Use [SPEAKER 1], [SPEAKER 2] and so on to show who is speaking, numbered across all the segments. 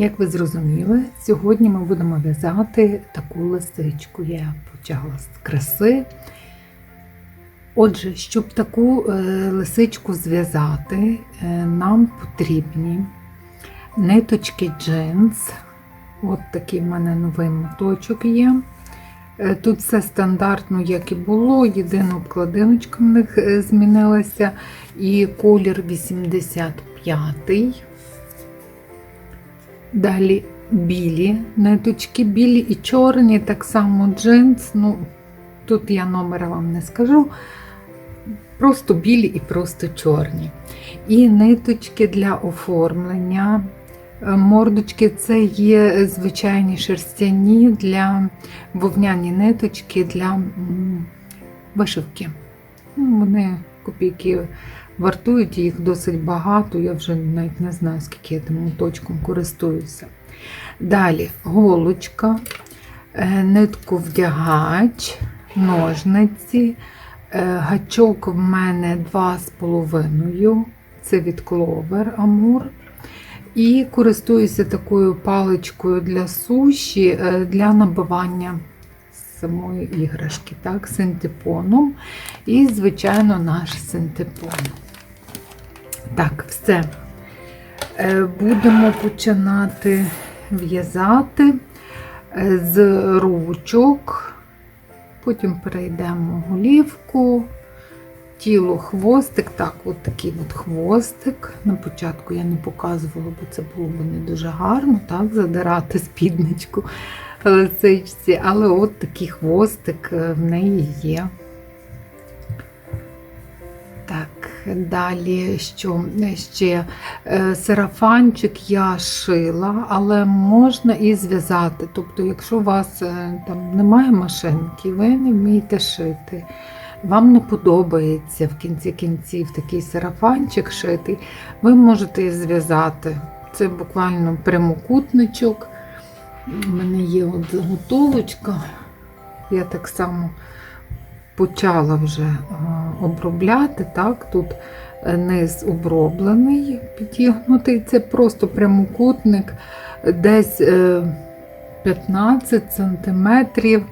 [SPEAKER 1] Як ви зрозуміли, сьогодні ми будемо в'язати таку лисичку. Я почала з краси. Отже, щоб таку е, лисичку зв'язати, е, нам потрібні ниточки джинс. От такий в мене новий моточок є. Е, Тут все стандартно, як і було. Єдина обкладиночка в них змінилася. І колір 85. Далі білі ниточки, білі і чорні, так само джинс. Ну, тут я номера вам не скажу. Просто білі і просто чорні. І ниточки для оформлення. Е, Мордочки це є звичайні шерстяні для вовняні ниточки для вишивки. Ну, Вони копійки вартують, їх досить багато. Я вже навіть не знаю, скільки я тим моточком користуюся. Далі голочка, е, нитку вдягач, ножниці, е, гачок в мене 2,5. Це від Clover Amur. І користуюся такою паличкою для суші е, для набивання самої іграшки, так, синтепоном. І, звичайно, наш синтепон. Так, все. Е, Будемо починати в'язати е, з ручок, потім перейдемо голівку, тіло, хвостик. Так, от такий от хвостик. На початку я не показувала, бо це було б не дуже гарно, так, задирати спідничку лисичці, але от такий хвостик е, в неї є. Далі що ще Е, сарафанчик я шила, але можна і зв'язати. Тобто, якщо у вас е, там немає машинки, ви не вмієте шити. Вам не подобається в кінці кінців такий сарафанчик шитий, ви можете зв'язати. Це буквально прямокутничок. У мене є от заготовочка. Я так само почала вже е, обробляти. Так? Тут е, низ оброблений, підігнутий. Це просто прямокутник, десь е, 15 сантиметрів.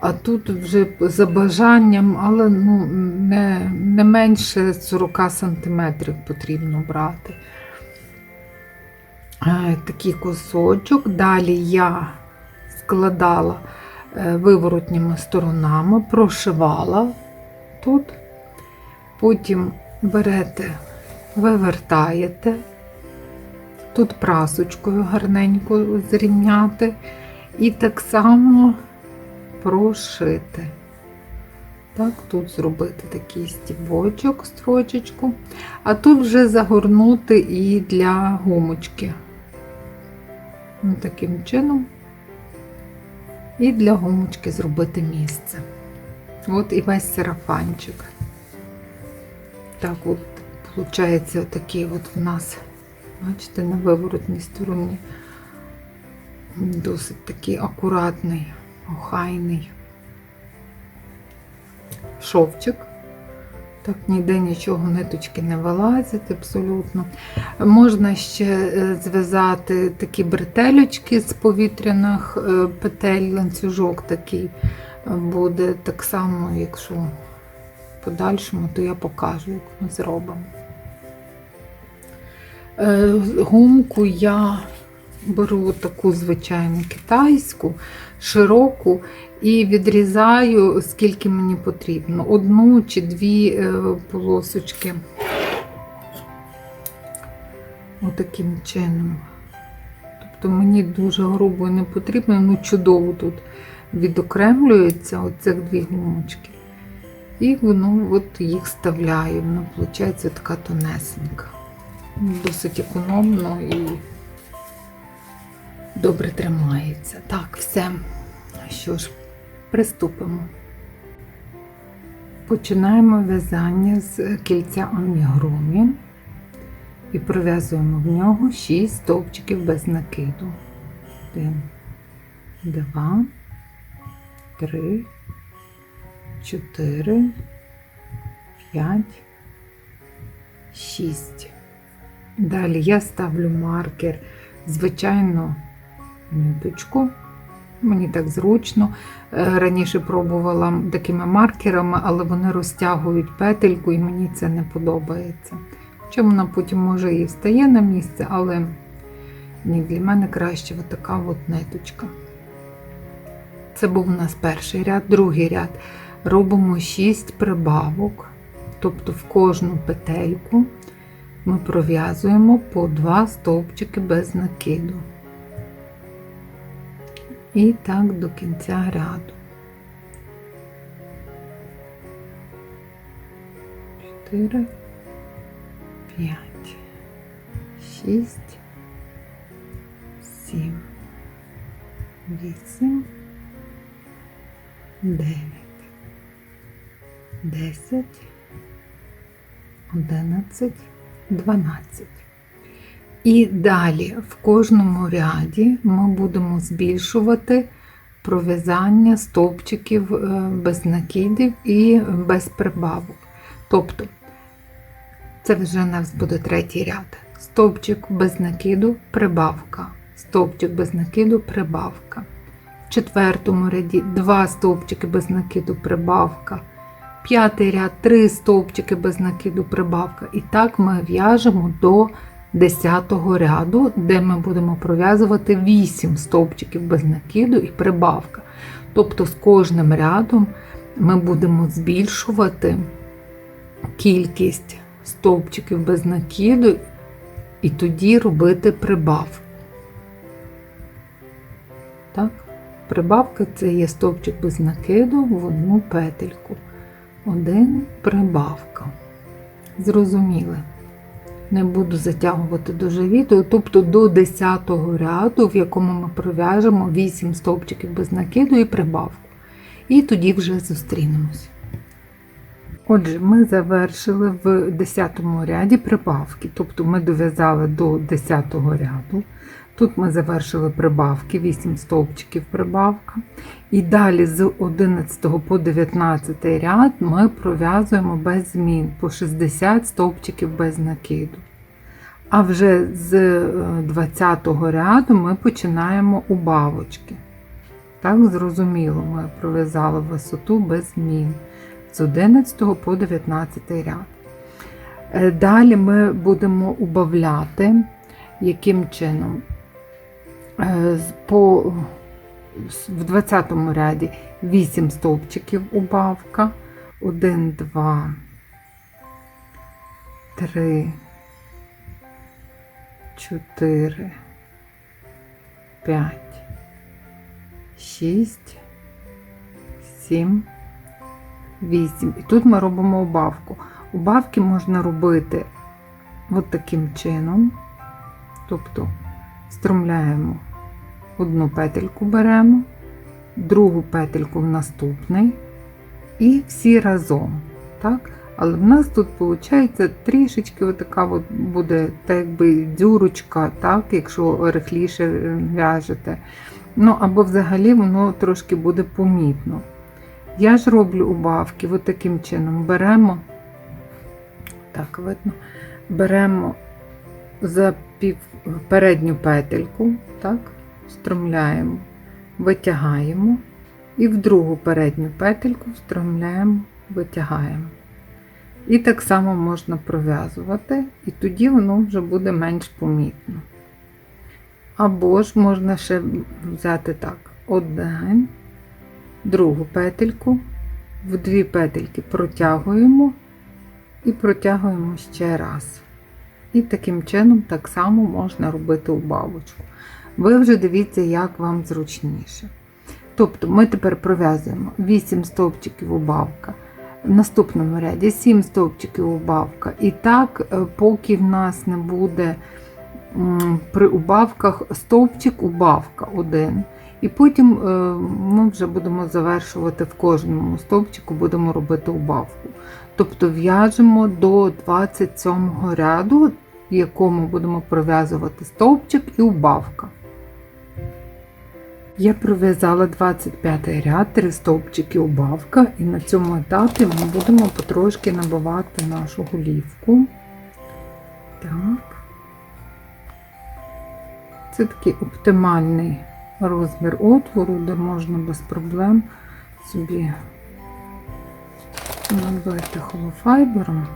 [SPEAKER 1] А тут вже за бажанням, але ну, не, не менше 40 сантиметрів потрібно брати. Такий кусочок. Далі я складала виворотніми сторонами, прошивала тут, потім берете, вивертаєте, тут прасочкою гарненько зрівняти, і так само прошити. Так, тут зробити такий стібочок, строчечку, а тут вже загорнути і для гумочки. Ось таким чином. І для гумочки зробити місце. От і весь сарафанчик. Так от, виходить, отакий от в нас, бачите, на виворотній стороні. Досить такий акуратний, охайний шовчик. Так, ніде нічого ниточки не вилазить абсолютно. Можна ще е, зв'язати такі бретелечки з повітряних е, петель, ланцюжок такий буде так само, якщо в подальшому, то я покажу, як ми зробимо. Е, Гумку я беру таку звичайну китайську, широку, і відрізаю, скільки мені потрібно. Одну чи дві е, полосочки. Отаким чином. Тобто мені дуже грубо не потрібно, ну чудово тут відокремлюється оцих дві гумочки. І воно от їх вставляю. Воно виходить така тонесенька. Досить економно і добре тримається. Так, все. Що ж, приступимо. Починаємо в'язання з кільця амігрумі і пров'язуємо в нього 6 стовпчиків без накиду. 1, 2, 3, 4, 5, 6. Далі я ставлю маркер звичайну ниточку. Мені так зручно. Е, Раніше пробувала такими маркерами, але вони розтягують петельку і мені це не подобається. Хоча вона потім може і встає на місце, але ні, для мене краще отака от ниточка. Це був у нас перший ряд, другий ряд. Робимо 6 прибавок, тобто в кожну петельку ми пров'язуємо по 2 стовпчики без накиду. І так до кінця ряду. 4, 5, 6, 7, 8, 9, 10, 11, 12. І далі в кожному ряді ми будемо збільшувати пров'язання стовпчиків е, без накидів і без прибавок. Тобто, це вже у нас буде третій ряд. Стовпчик без накиду, прибавка. Стовпчик без накиду, прибавка. В четвертому ряді два стовпчики без накиду, прибавка. П'ятий ряд, три стовпчики без накиду, прибавка. І так ми в'яжемо до 10 ряду, де ми будемо пров'язувати 8 стовпчиків без накиду і прибавка. Тобто з кожним рядом ми будемо збільшувати кількість стовпчиків без накиду і тоді робити прибавку. Так? Прибавка це є стовпчик без накиду в одну петельку. Один прибавка. Зрозуміли. Не буду затягувати дуже відео, тобто до 10 ряду, в якому ми пров'яжемо 8 стовпчиків без накиду і прибавку. І тоді вже зустрінемось. Отже, ми завершили в 10 ряді прибавки, тобто ми дов'язали до 10 ряду. Тут ми завершили прибавки, 8 стовпчиків прибавка. І далі з 11 по 19 ряд ми пров'язуємо без змін по 60 стовпчиків без накиду. А вже з 20 ряду ми починаємо убавочки. Так, зрозуміло, ми пров'язали висоту без змін з 11 по 19 ряд. Е, Далі ми будемо убавляти, яким чином. Е, По, в 20 ряді 8 стовпчиків убавка, 1, 2, 3, 4, 5, 6, 7, 8. І тут ми робимо убавку. Убавки можна робити от таким чином. Тобто струмляємо одну петельку беремо, другу петельку в наступний і всі разом. Так? Але в нас тут виходить трішечки отака от буде так якби дюрочка, так, якщо рихліше в'яжете. Ну, або взагалі воно трошки буде помітно. Я ж роблю убавки от таким чином. Беремо, так видно, беремо за пів, передню петельку, так, струмляємо, витягаємо і в другу передню петельку встромляємо, витягаємо. І так само можна пров'язувати, і тоді воно вже буде менш помітно. Або ж можна ще взяти так, один, другу петельку, в дві петельки протягуємо і протягуємо ще раз. І таким чином так само можна робити убавочку. Ви вже дивіться, як вам зручніше. Тобто ми тепер пров'язуємо 8 стовпчиків убавка, в наступному ряді 7 стовпчиків убавка. І так, е, поки в нас не буде при убавках стовпчик убавка один. І потім е, ми вже будемо завершувати в кожному стовпчику, будемо робити убавку. Тобто в'яжемо до 27 ряду, в якому будемо пров'язувати стовпчик і убавка. Я пров'язала 25 ряд, 3 стовпчики убавка, і на цьому етапі ми будемо потрошки набивати нашу голівку. Так. Це такий оптимальний розмір отвору, де можна без проблем собі набити холофайбером.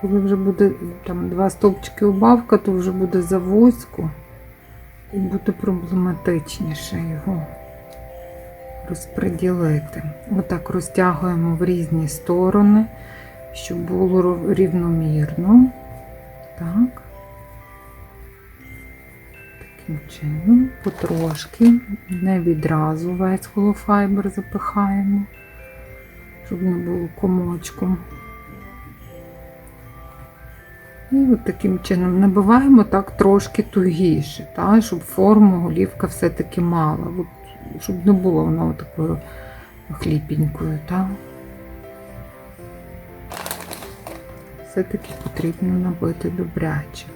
[SPEAKER 1] Коли вже буде там два стовпчики убавка, то вже буде завузько і буде проблематичніше його розподілити. Отак розтягуємо в різні сторони, щоб було рівномірно. Так. Таким чином, потрошки, не відразу весь холофайбер запихаємо, щоб не було комочком. І от таким чином набиваємо так трошки тугіше, та, щоб форму голівка все-таки мала, от, щоб не було воно такою хліпенькою. Та. Все-таки потрібно набити добряче.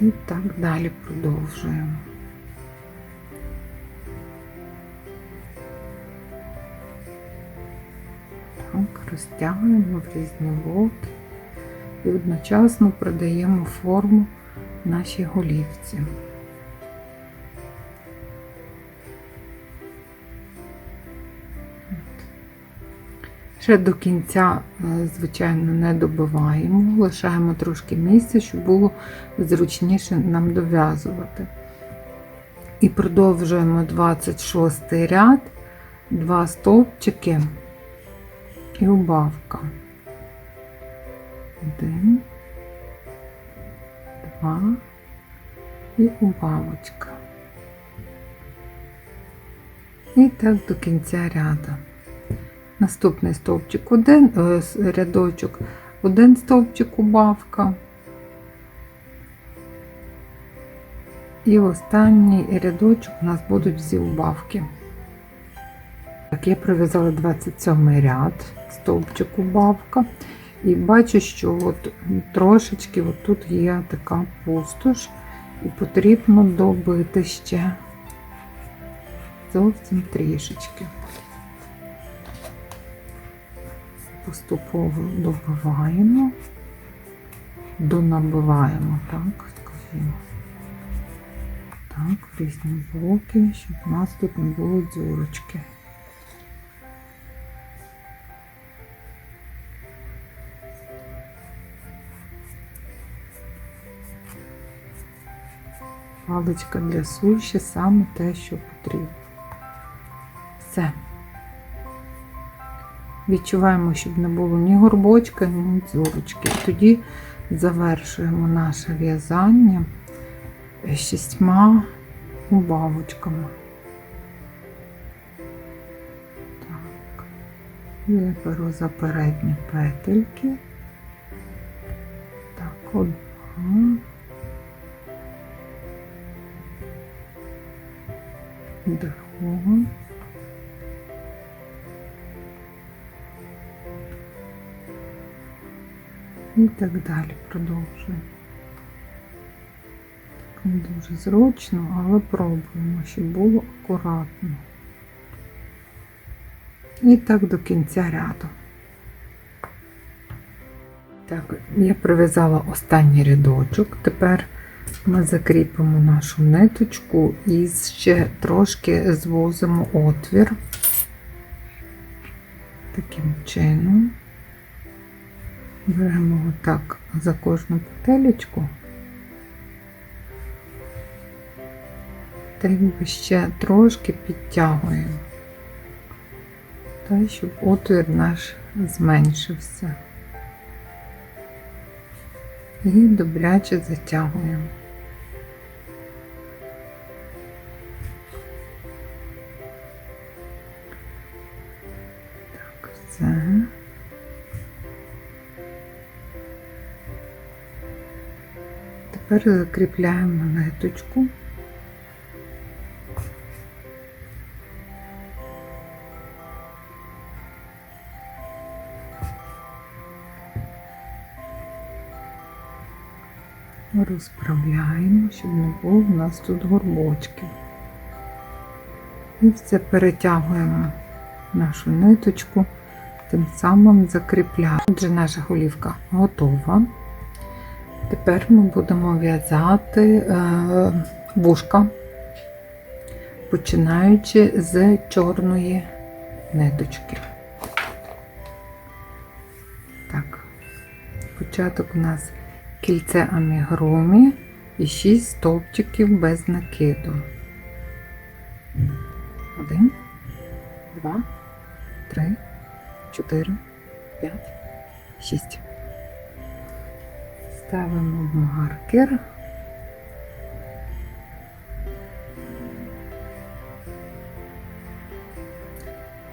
[SPEAKER 1] І так далі продовжуємо. Розтягуємо в різні боки і одночасно придаємо форму нашій голівці. Ще до кінця, е, звичайно, не добиваємо, лишаємо трошки місця, щоб було зручніше нам дов'язувати. І продовжуємо 26 ряд, два стовпчики і убавка. Один, два і убавочка. І так до кінця ряду. Наступний стовпчик один, е, рядочок, один стовпчик убавка. І останній рядочок у нас будуть всі убавки. Так, я пров'язала 27 ряд, стовпчик убавка. І бачу, що от трошечки от тут є така пустош, і потрібно добити ще зовсім трішечки. Поступово добиваємо, донабиваємо, так, скажімо. Так, різні боки, щоб у нас тут не було дзюрочки. Паличка для суші саме те, що потрібно. Все. Відчуваємо, щоб не було ні горбочка, ні дзюрочки. Тоді завершуємо наше в'язання шістьма убавочками. Так. Я беру за передні петельки. Так, одна. Другу. І так далі продовжуємо. Так, Не дуже зручно, але пробуємо, щоб було акуратно. І так до кінця ряду. Так, я прив'язала останній рядочок. Тепер ми закріпимо нашу ниточку і ще трошки звозимо отвір. Таким чином. Беремо отак за кожну петелечку. Та якби ще трошки підтягуємо. Та щоб отвір наш зменшився. І добряче затягуємо. Все. Тепер закріпляємо ниточку. Розправляємо, щоб не було у нас тут горбочків. І все перетягуємо нашу ниточку тим самим закріпляємо. Отже, наша голівка готова. Тепер ми будемо в'язати е, вушка, починаючи з чорної ниточки. Так, початок у нас кільце амігрумі і 6 стовпчиків без накиду. Один, два, три, чотири, п'ять, шість. Ставимо маркер.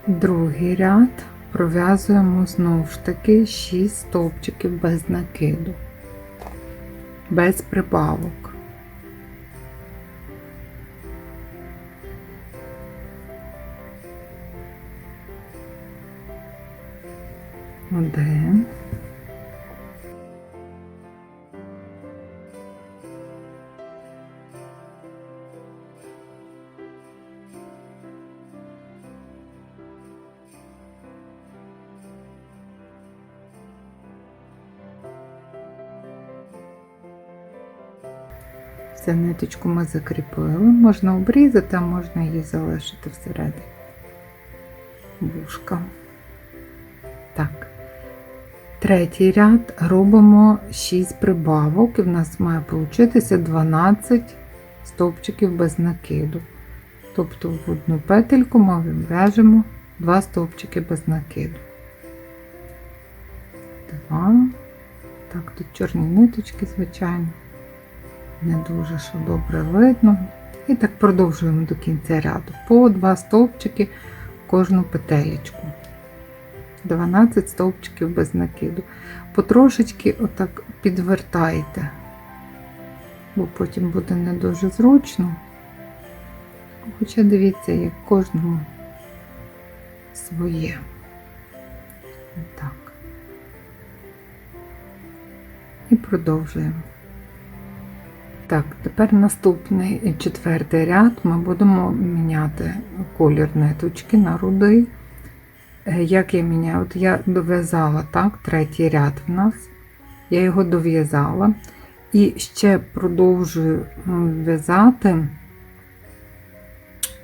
[SPEAKER 1] Другий ряд пров'язуємо знову ж таки 6 стовпчиків без накиду, без прибавок. Один. Все, ниточку ми закріпили. Можна обрізати, а можна її залишити всередині. Вушка. Третій ряд робимо 6 прибавок, і в нас має получитися 12 стовпчиків без накиду. Тобто в одну петельку ми в'яжемо 2 стовпчики без накиду. Два. Так, тут чорні ниточки, звичайно. Не дуже що добре видно. І так продовжуємо до кінця ряду. По 2 стовпчики в кожну петелечку. 12 стовпчиків без накиду. Потрошечки отак підвертайте, бо потім буде не дуже зручно. Хоча дивіться, як кожному своє. Так. І продовжуємо. Так, тепер наступний четвертий ряд ми будемо міняти колір ниточки на рудий. Е, Як я міняю? От я дов'язала так, третій ряд в нас. Я його дов'язала і ще продовжую в'язати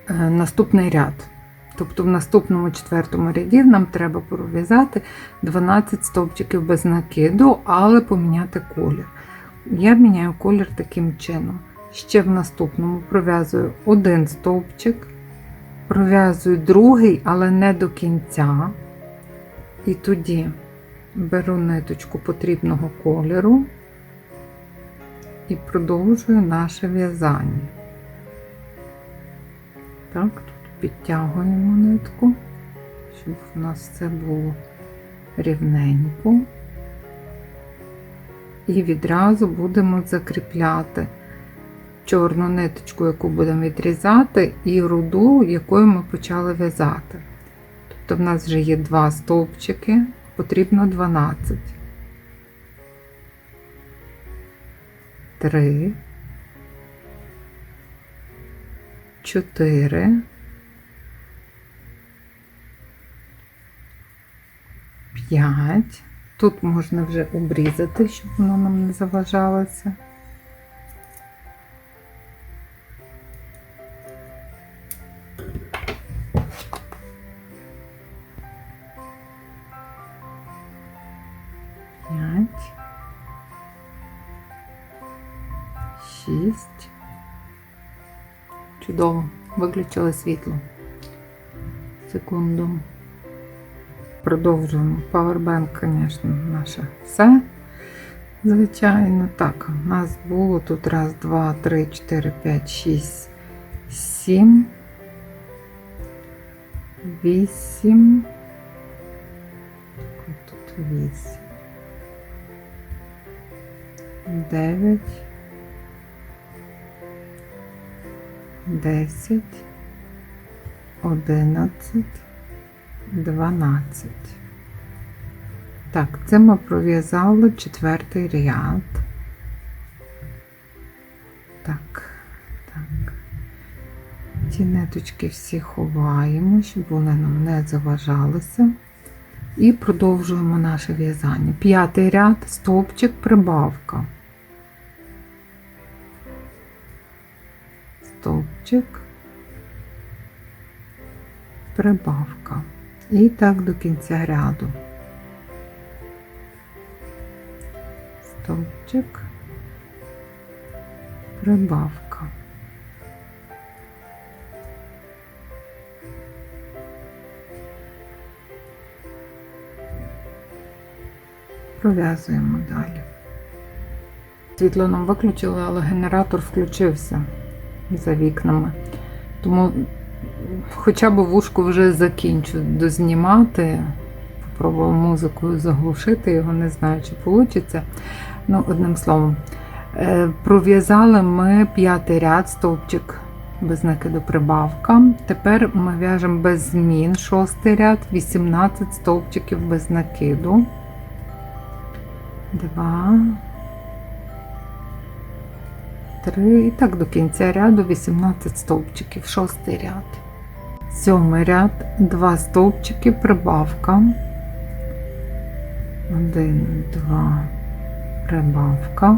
[SPEAKER 1] е, наступний ряд. Тобто в наступному четвертому ряді нам треба пров'язати 12 стовпчиків без накиду, але поміняти колір. Я міняю колір таким чином. Ще в наступному пров'язую один стовпчик, пров'язую другий, але не до кінця. І тоді беру ниточку потрібного кольору і продовжую наше в'язання. Так, тут підтягуємо нитку, щоб у нас все було рівненько. І відразу будемо закріпляти чорну ниточку, яку будемо відрізати, і руду, якою ми почали в'язати. Тобто в нас вже є два стовпчики, потрібно 12. 3, 4, 5. Тут можна вже обрізати, щоб воно нам не заважалося. Виключили світло. Секунду. Продовжуємо. Powerbank, звісно, наше все. Звичайно, так, у нас було тут раз, два, три, чотири, п'ять, шість, сім, вісім. Тут вісім. Дев'ять. Десять. Одинадцять. 12. Так, це ми пров'язали четвертий ряд. Так, так. Ці ниточки всі ховаємо, щоб вони нам не заважалися. І продовжуємо наше в'язання. П'ятий ряд, стовпчик, прибавка. Стовпчик, прибавка. І так до кінця ряду. Стовпчик, прибавка. Пров'язуємо далі. Світло нам виключили, але генератор включився за вікнами. Тому хоча б вушку вже закінчу дознімати. Попробую музикою заглушити його, не знаю, чи вийде. Ну, одним словом, Е, пров'язали ми п'ятий ряд, стовпчик без накиду прибавка. Тепер ми в'яжемо без змін шостий ряд, 18 стовпчиків без накиду. Два. Три. І так до кінця ряду 18 стовпчиків, шостий ряд. Сьомий ряд, два стовпчики, прибавка. Один, два, прибавка.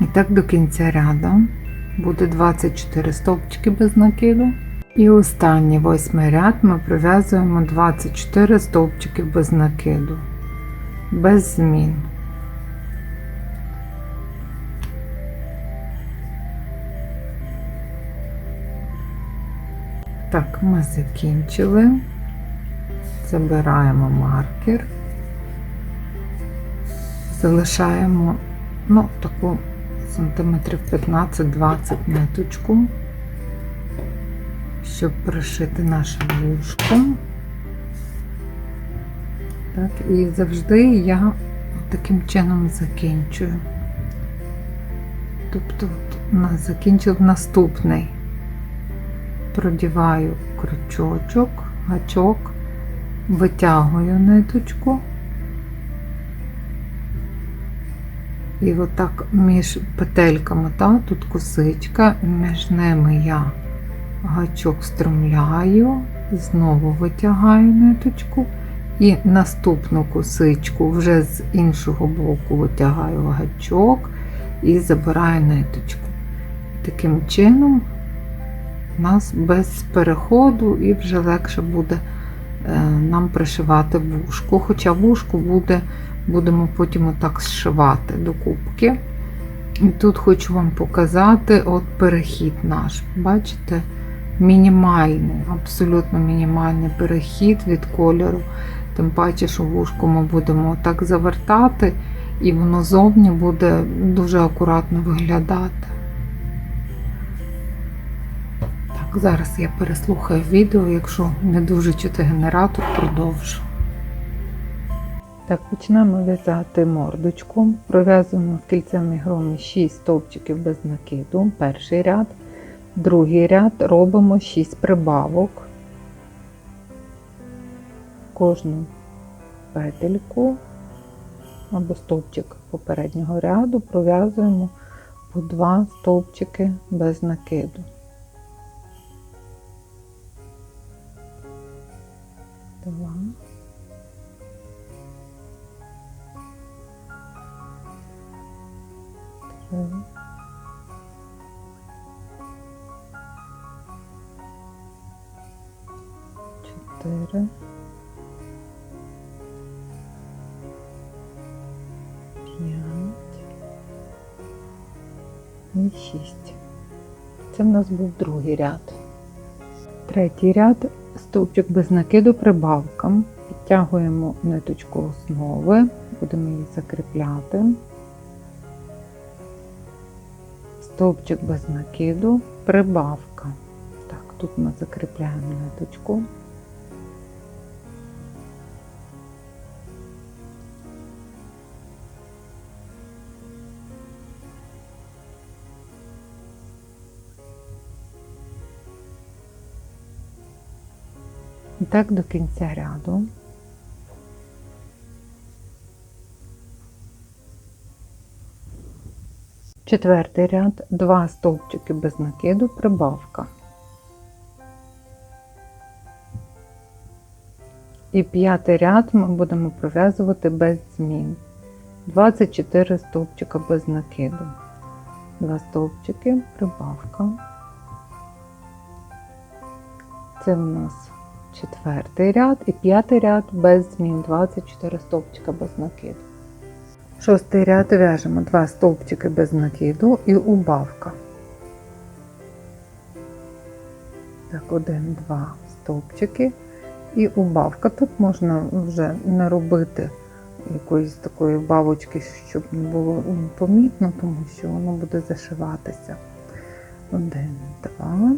[SPEAKER 1] І так до кінця ряду буде 24 стовпчики без накиду. І останній восьмий ряд ми пров'язуємо 24 стовпчики без накиду, без змін. Так, ми закінчили. Забираємо маркер, залишаємо ну, таку сантиметрів 15-20 ниточку, щоб пришити наше вушко. Так, і завжди я таким чином закінчую. Тобто у нас закінчив наступний. Продіваю крючочок, гачок, витягую ниточку. І отак між петельками, та, тут косичка, між ними я гачок струмляю, знову витягаю ниточку і наступну косичку вже з іншого боку витягаю гачок і забираю ниточку. Таким чином у нас без переходу і вже легше буде е, нам пришивати вушку, хоча вушку буде будемо потім отак зшивати до кубки. І тут хочу вам показати от перехід наш. Бачите? Мінімальний, абсолютно мінімальний перехід від кольору. Тим паче, що вушку ми будемо так завертати, і воно зовні буде дуже акуратно виглядати. Зараз я переслухаю відео, якщо не дуже чути генератор, продовжу. Так, почнемо в'язати мордочку. Пров'язуємо в кільцевій громі 6 стовпчиків без накиду, перший ряд, другий ряд робимо 6 прибавок. Кожну петельку або стовпчик попереднього ряду пров'язуємо по 2 стовпчики без накиду. Два. три, чотири, п'ять і шість. Це в нас був другий ряд. Третій ряд стовпчик без накиду прибавкам. Підтягуємо ниточку основи, будемо її закріпляти. стовпчик без накиду, прибавка. Так, тут ми закріпляємо ниточку. І так до кінця ряду. Четвертий ряд, два стовпчики без накиду, прибавка. І п'ятий ряд ми будемо пров'язувати без змін. 24 стовпчика без накиду. Два стовпчики, прибавка. Це в нас четвертий ряд і п'ятий ряд без змін. 24 стовпчика без накиду. Шостий ряд в'яжемо 2 стовпчики без накиду і убавка. Так, один, два стовпчики і убавка. Тут можна вже не робити якоїсь такої бабочки, щоб не було помітно, тому що воно буде зашиватися. Один, два.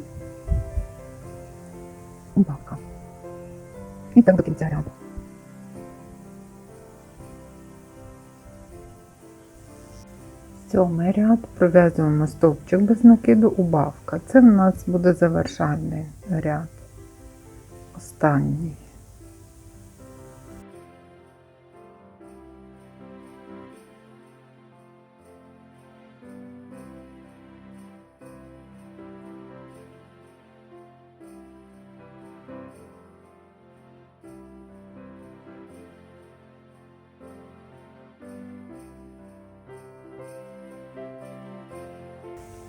[SPEAKER 1] Убавка. І так до кінця ряду. Сьомий ряд пров'язуємо стовпчик без накиду, убавка. Це в нас буде завершальний ряд. Останній.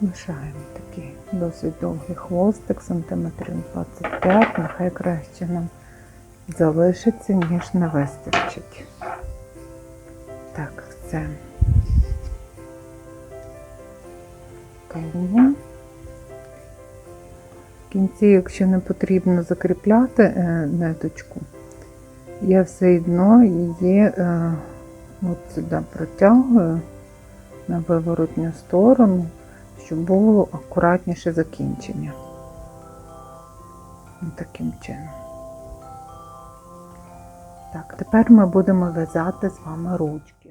[SPEAKER 1] Лишаємо такий досить довгий хвостик, сантиметрів 25, нехай краще нам залишиться, ніж не вистачить. Так, все. Каймо. В кінці, якщо не потрібно закріпляти е, ниточку, я все одно її е, от сюди протягую на виворотню сторону щоб було акуратніше закінчення. Таким чином. Так, тепер ми будемо в'язати з вами ручки.